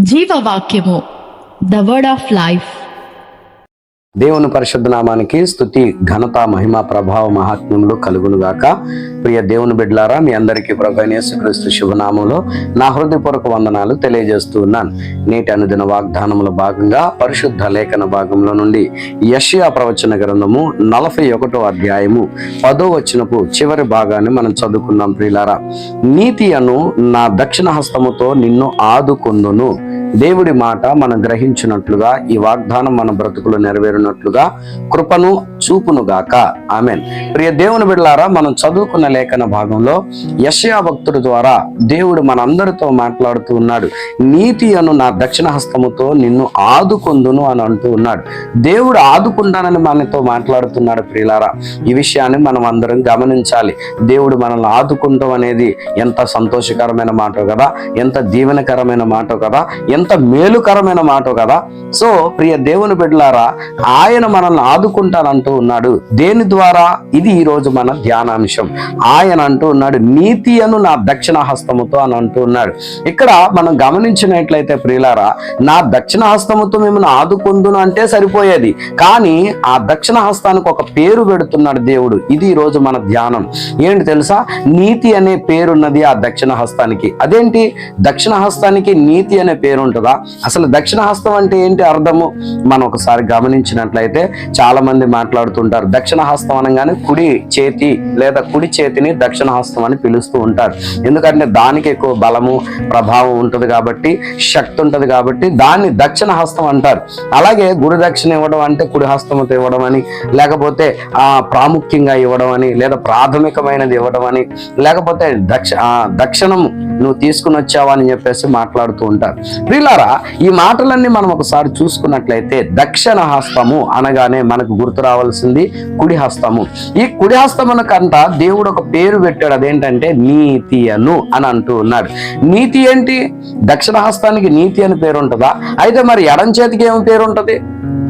జీవవాక్యము the word of life దేవుని పరిశుద్ధ నామానికి స్థుతి ఘనత మహిమ ప్రభావ మహాత్మ్యములు కలుగును గాక ప్రియ దేవుని బిడ్లారా మీ అందరికీ ప్రభు శుభనామంలో నా హృదయపూర్వక వందనాలు తెలియజేస్తూ ఉన్నాను. నేటి అనుదిన వాగ్దానముల భాగంగా పరిశుద్ధ లేఖన భాగంలో నుండి యషియా ప్రవచన గ్రంథము నలభై ఒకటో అధ్యాయము పదో వచ్చినపు చివరి భాగాన్ని మనం చదువుకున్నాం ప్రియులారా. నీతి అను నా దక్షిణ హస్తముతో నిన్ను ఆదుకొందును. దేవుడి మాట మనం గ్రహించినట్లుగా ఈ వాగ్దానం మన బ్రతుకులు నెరవేరినట్లుగా కృపను చూపును గాక. ఆమెన్. ప్రియ దేవుని బిడ్డలారా మనం చదువుకున్న లేఖన భాగంలో యశయా భక్తుడు ద్వారా దేవుడు మనందరితో మాట్లాడుతూ ఉన్నాడు. నీతి అను నా దక్షిణ హస్తముతో నిన్ను ఆదుకొందును అని అంటూ ఉన్నాడు. దేవుడు ఆదుకుంటానని మనతో మాట్లాడుతున్నాడు ప్రియులారా. ఈ విషయాన్ని మనం అందరం గమనించాలి. దేవుడు మనల్ని ఆదుకుంటాం అనేది ఎంత సంతోషకరమైన మాట కదా ఎంత దీవెనకరమైన మాట కదా ఎంత మేలుకరమైన మాట కదా. సో ప్రియ దేవుని బిడ్డలారా ఆయన మనల్ని ఆదుకుంటానంటూ ఉన్నాడు. దేని ద్వారా? ఇది ఈ రోజు మన ధ్యానాంశం. ఆయన అంటూ ఉన్నాడు నీతి అను నా దక్షిణ హస్తముతో అని అంటూ ఉన్నాడు. ఇక్కడ మనం గమనించినట్లయితే ప్రియులారా నా దక్షిణ హస్తముతో మిమ్మల్ని ఆదుకుందును అంటే సరిపోయేది. కానీ ఆ దక్షిణ హస్తానికి ఒక పేరు పెడుతున్నాడు దేవుడు. ఇది ఈ రోజు మన ధ్యానం. ఏంటి తెలుసా? నీతి అనే పేరున్నది ఆ దక్షిణ హస్తానికి అదేంటి? దక్షిణ హస్తానికి నీతి అనే పేరు ఉంటుందా? అసలు దక్షిణ హస్తం అంటే ఏంటి అర్థము? మనం ఒకసారి గమనించినట్లయితే చాలా మంది మాట్లాడుతుంటారు దక్షిణ హస్తం అనగానే కుడి చేతి లేదా కుడి చేతిని దక్షిణ హస్తం అని పిలుస్తూ ఉంటారు. ఎందుకంటే దానికి ఎక్కువ బలము ప్రభావం ఉంటుంది కాబట్టి శక్తి ఉంటుంది కాబట్టి దాన్ని దక్షిణ హస్తం అంటారు. అలాగే గుడి దక్షిణ ఇవ్వడం అంటే కుడి హస్తంతో ఇవ్వడం అని లేకపోతే ఆ ప్రాముఖ్యంగా ఇవ్వడం అని లేదా ప్రాథమికమైనది ఇవ్వడం అని లేకపోతే దక్ష ఆ, దక్షిణము నువ్వు తీసుకుని వచ్చావా అని చెప్పేసి మాట్లాడుతూ ఉంటారు. ప్రియులారా ఈ మాటలన్నీ మనం ఒకసారి చూసుకున్నట్లయితే దక్షిణ హస్తము అనగానే మనకు గుర్తు రావాల్సింది కుడి హస్తము. ఈ కుడి హస్తమునకంట దేవుడు ఒక పేరు పెట్టాడు అదేంటంటే నీతి అను అని అంటూ ఉన్నాడు. నీతి ఏంటి? దక్షిణ హస్తానికి నీతి అని పేరు ఉంటుందా అయితే మరి ఎడం చేతికి ఏమి పేరు ఉంటుంది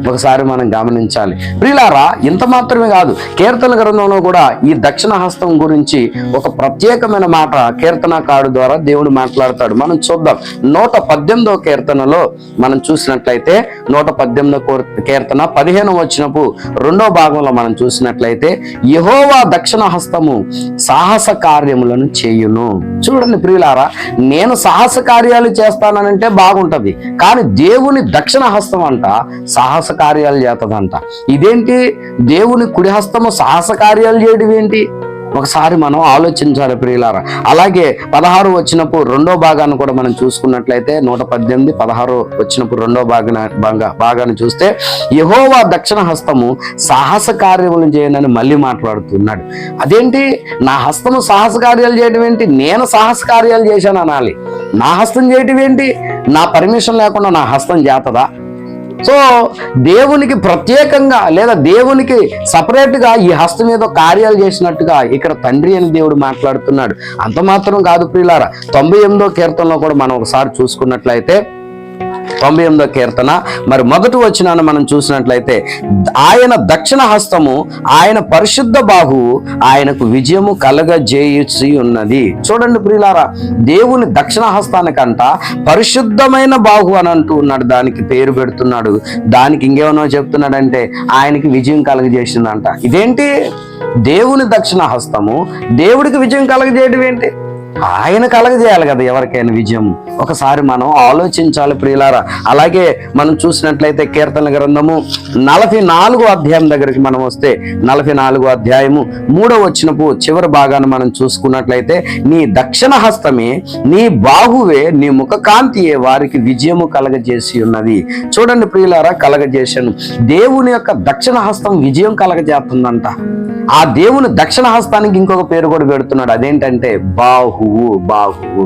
ఒకసారి మనం గమనించాలి. ప్రియులారా ఇంత మాత్రమే కాదు కీర్తన గ్రంథంలో కూడా ఈ దక్షిణ హస్తం గురించి ఒక ప్రత్యేకమైన మాట కీర్తనకారుడు ద్వారా దేవుడు మాట్లాడతాడు. మనం చూద్దాం. నూట పద్దెనిమిదవ కీర్తనలో మనం చూసినట్లయితే నూట పద్దెనిమిదో కీర్తన పదిహేను వచ్చినప్పుడు రెండో భాగంలో మనం చూసినట్లయితే యహోవా దక్షిణ హస్తము సాహస కార్యములను చేయును. చూడండి ప్రియులారా నేను సాహస కార్యాలు చేస్తానంటే బాగుంటది. కానీ దేవుని దక్షిణ హస్తం అంట సాహస కార్యాలు చేతదంట. ఇదేంటి? దేవుని కుడిహస్తము సాహస కార్యాలు చేయడం ఏంటి? ఒకసారి మనం ఆలోచించాలి ప్రియులారా. అలాగే పదహారు వచ్చినప్పుడు రెండో భాగాన్ని కూడా మనం చూసుకున్నట్లయితే నూట పద్దెనిమిది పదహారు వచ్చినప్పుడు రెండో భాగన భాగా భాగాన్ని చూస్తే యహోవా దక్షిణ హస్తము సాహస కార్యములు చేయనని మళ్ళీ మాట్లాడుతున్నాడు. అదేంటి? నా హస్తము సాహస కార్యాలు చేయడం ఏంటి? నేను సాహస కార్యాలు చేశాను అనాలి. నా హస్తం చేయటం ఏంటి? నా పర్మిషన్ లేకుండా నా హస్తం చేతదా? సో దేవునికి ప్రత్యేకంగా లేదా దేవునికి సపరేట్గా ఈ హస్తం ఏదో కార్యాలు చేసినట్టుగా ఇక్కడ తండ్రి అని దేవుడు మాట్లాడుతున్నాడు. అంత మాత్రం కాదు ప్రియులారా తొంభై ఎనిమిదో కీర్తనలో కూడా మనం ఒకసారి చూసుకున్నట్లయితే తొంభై ఎనిమిదో కీర్తన. మరి మొదటి వచ్చినాన్ని మనం చూసినట్లయితే ఆయన దక్షిణ హస్తము ఆయన పరిశుద్ధ బాహువు ఆయనకు విజయము కలగజేయుచి ఉన్నది చూడండి ప్రియులారా దేవుని దక్షిణ హస్తానికంట పరిశుద్ధమైన బాహు అని అంటూ ఉన్నాడు దానికి పేరు పెడుతున్నాడు. దానికి ఇంకేమనో చెప్తున్నాడంటే ఆయనకి విజయం కలగజేసిందంట. ఇదేంటి? దేవుని దక్షిణ హస్తము దేవుడికి విజయం కలగజేయడం ఏంటి? ఆయన కలగజేయాలి కదా ఎవరికైనా విజయం. ఒకసారి మనం ఆలోచించాలి ప్రియులారా. అలాగే మనం చూసినట్లయితే కీర్తన గ్రంథము నలభై నాలుగో అధ్యాయం దగ్గరికి మనం వస్తే నలభై నాలుగో అధ్యాయము మూడో వచ్చినపు చివరి భాగాన్ని మనం చూసుకున్నట్లయితే నీ దక్షిణ హస్తమే నీ బాహువే నీ ముఖ కాంతియే వారికి విజయము కలగజేసి ఉన్నది. చూడండి ప్రియులారా కలగజేశాను. దేవుని యొక్క దక్షిణ హస్తం విజయం కలగజేస్తుందంట. ఆ దేవుని దక్షిణ హస్తానికి ఇంకొక పేరు కూడా పెడుతున్నాడు. అదేంటంటే బాహువు బాహువు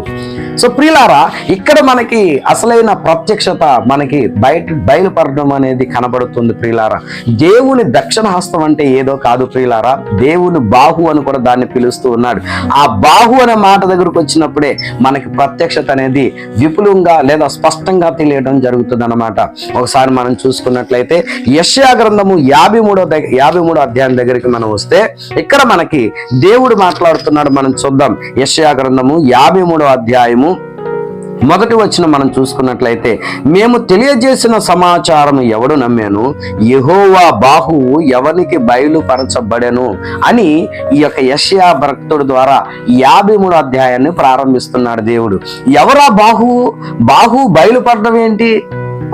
సో ప్రియులారా ఇక్కడ మనకి అసలైన ప్రత్యక్షత మనకి బయట బయలుపడడం అనేది కనబడుతుంది ప్రియులారా. దేవుని దక్షిణ హస్తం అంటే ఏదో కాదు ప్రియులారా. దేవుని బాహు అని కూడా దాన్ని పిలుస్తూ ఉన్నాడు. ఆ బాహు అనే మాట దగ్గరకు వచ్చినప్పుడే మనకి ప్రత్యక్షత అనేది విపులంగా లేదా స్పష్టంగా తెలియడం జరుగుతుంది అనమాట ఒకసారి మనం చూసుకున్నట్లయితే యష్యా గ్రంథము యాభై మూడో యాభై మూడో అధ్యాయం దగ్గరికి మనం వస్తే ఇక్కడ మనకి దేవుడు మాట్లాడుతున్నాడు. మనం చూద్దాం. యశ్యా గ్రంథము యాభై మూడవ అధ్యాయము. మొదటి వచ్చిన మనం చూసుకున్నట్లయితే మేము తెలియజేసిన సమాచారం ఎవడు నమ్మాను? యహోవా బాహువు ఎవరికి బయలుపరచబడెను? అని ఈ యొక్క యషయా భక్తుడు ద్వారా యాభై మూడు అధ్యాయాన్ని ప్రారంభిస్తున్నాడు దేవుడు. ఎవరా బాహువు? బాహు బయలుపడడం ఏంటి?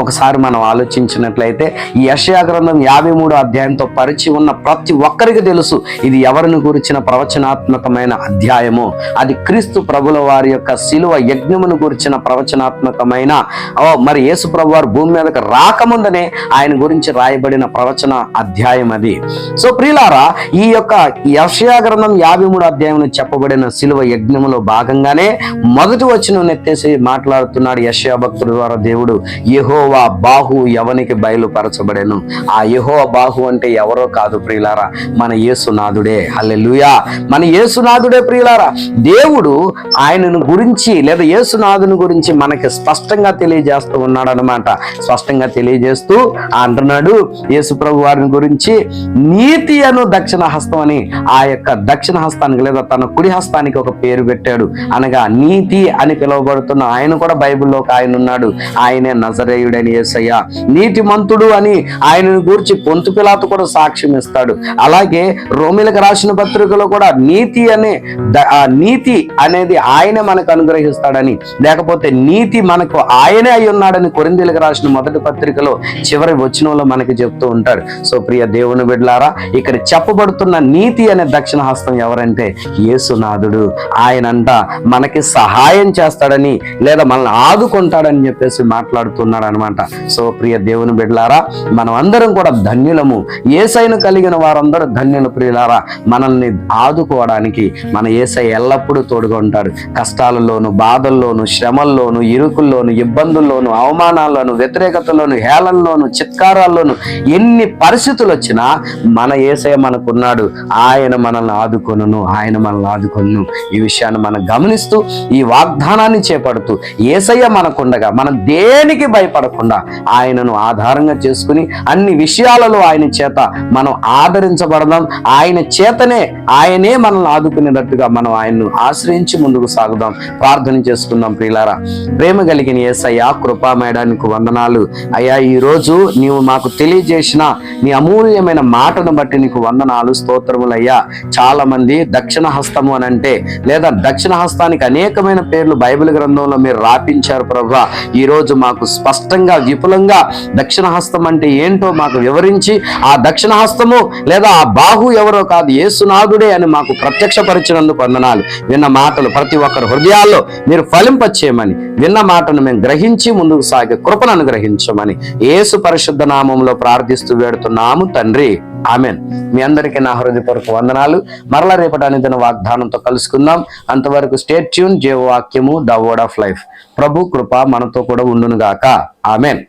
ఒకసారి మనం ఆలోచించినట్లయితే ఈ యషయా గ్రంథం యాభై మూడు అధ్యాయంతో పరిచి ఉన్న ప్రతి ఒక్కరికి తెలుసు ఇది ఎవరిని గురించిన ప్రవచనాత్మకమైన అధ్యాయము. అది క్రీస్తు ప్రభుల వారి యొక్క శిలువ యజ్ఞమును గురించిన ప్రవచనాత్మకమైన ఓ, మరి యేసు ప్రభు వారు భూమి మీదకు రాకముందనే ఆయన గురించి రాయబడిన ప్రవచన అధ్యాయం అది. సో ప్రియులారా ఈ యొక్క యషయా గ్రంథం యాభై మూడు అధ్యాయంలో చెప్పబడిన శిలువ యజ్ఞములో భాగంగానే మొదటి వచ్చిన నెత్తేసి మాట్లాడుతున్నాడు యషయా భక్తుల ద్వారా దేవుడు. యహోవా బాహు ఎవనికి బయలుపరచబడేను. ఆ యహో బాహు అంటే ఎవరో కాదు ప్రియులారా మన యేసునాథుడే. హల్లెలుయా. మన యేసునాథుడే ప్రియులారా దేవుడు ఆయనను గురించి లేదా యేసునాథుని గురించి మనకి స్పష్టంగా తెలియజేస్తూ ఉన్నాడు అనమాట స్పష్టంగా తెలియజేస్తూ అంటున్నాడు యేసు ప్రభు వారిని గురించి నీతి అను దక్షిణ హస్తం అని ఆ యొక్క దక్షిణ హస్తానికి లేదా తన కుడి హస్తానికి ఒక పేరు పెట్టాడు. అనగా నీతి అని పిలువబడుతున్న ఆయన కూడా బైబిల్లో ఒక ఆయన ఉన్నాడు. ఆయనే నజరేయుడని యేసయ్య నీతి మంతుడు అని ఆయనను గూర్చి పొంతు పిలాతు కూడా సాక్ష్యం ఇస్తాడు. అలాగే రోమిలకు రాసిన పత్రికలో కూడా నీతి అనే నీతి అనేది ఆయనే మనకు అనుగ్రహిస్తాడని లేకపోతే నీతి మనకు ఆయనే అయి ఉన్నాడని కొరిందీలకు రాసిన మొదటి పత్రికలో చివరి వచనంలో మనకి చెప్తూ ఉంటాడు. సో ప్రియ దేవుని బిడ్లారా ఇక్కడ చెప్పబడుతున్న నీతి అనే దక్షిణ హస్తం ఎవరంటే యేసునాథుడు ఆయనంట మనకి సహాయం చేస్తాడని లేదా మనల్ని ఆదుకుంటాడని చెప్పేసి మాట్లాడుతున్నాడు అనమాట సో ప్రియ దేవుని బిడ్లారా మనం అందరం కూడా ధన్యులము. ఏసైను కలిగిన వారందరూ ధన్యులు ప్రియులారా. మనల్ని ఆదుకోవడానికి మన ఏసై ఎల్లప్పుడూ తోడుగా ఉంటాడు. కష్టాలలోను బాధల్లోను శ్రమల్లోను ఇరుకుల్లోను ఇబ్బందుల్లోను అవమానాల్లోను వ్యతిరేకతలోను హేళనలోను చిత్కారాల్లోను ఎన్ని పరిస్థితులు వచ్చినా మన ఏసయ మనకున్నాడు. ఆయన మనల్ని ఆదుకొనును ఆయన మనల్ని ఆదుకొను ఈ విషయాన్ని మనం గమనిస్తూ ఈ వాగ్దానాన్ని చేపడుతూ ఏసయ్య మనకుండగా మనం దేనికి భయపడకుండా ఆయనను ఆధారంగా చేసుకుని అన్ని విషయాలలో ఆయన చేత మనం ఆదరించబడదాం. ఆయన చేతనే ఆయనే మనల్ని ఆదుకునేటట్టుగా మనం ఆయన్ను ఆశ్రయించి ముందుకు సాగుదాం. ప్రార్థన చేసుకుందాం ప్రియులారా. ప్రేమ కలిగిన ఏసయ్యా కృపామయడానికి వందనాలు. అయ్యా ఈ రోజు నీవు మాకు తెలియజేసిన నీ అమూల్యమైన మాటను బట్టి నీకు వందనాలు స్తోత్రములయ్యా చాలా మంది దక్షిణ హస్తము అని అంటే లేదా దక్షిణ హస్తానికి అనేకమైన పేర్లు బైబిల్ గ్రంథంలో మీరు రాపించారు ప్రభా. ఈ రోజు మాకు స్పష్టంగా విపులంగా దక్షిణ హస్తం అంటే ఏంటో మాకు వివరించి ఆ దక్షిణ హస్తము లేదా ఆ బాహు ఎవరో కాదు యేసునాథుడే అని మాకు ప్రత్యక్షపరిచినందుకు వందనాలు. విన్న మాటలు ప్రతి ఒక్కరి హృదయాల్లో మీరు ఫలింపచేయమని విన్న మాటను మేము గ్రహించి ముందుకు సాగే కృపను అనుగ్రహించమని యేసు పరిశుద్ధ నామంలో ప్రార్థిస్తూ వేడుతున్నాము తండ్రి. ఆమెన్. మీ అందరికీ నా హృదయపూర్వక వందనాలు. మరలా రేపటి అనుదిన వాగ్దానంతో కలుసుకుందాం. అంతవరకు స్టేట్ ట్యూన్ జీవవాక్యము ద వర్డ్ ఆఫ్ లైఫ్. ప్రభు కృప మనతో కూడా ఉండును గాక ఆమెన్.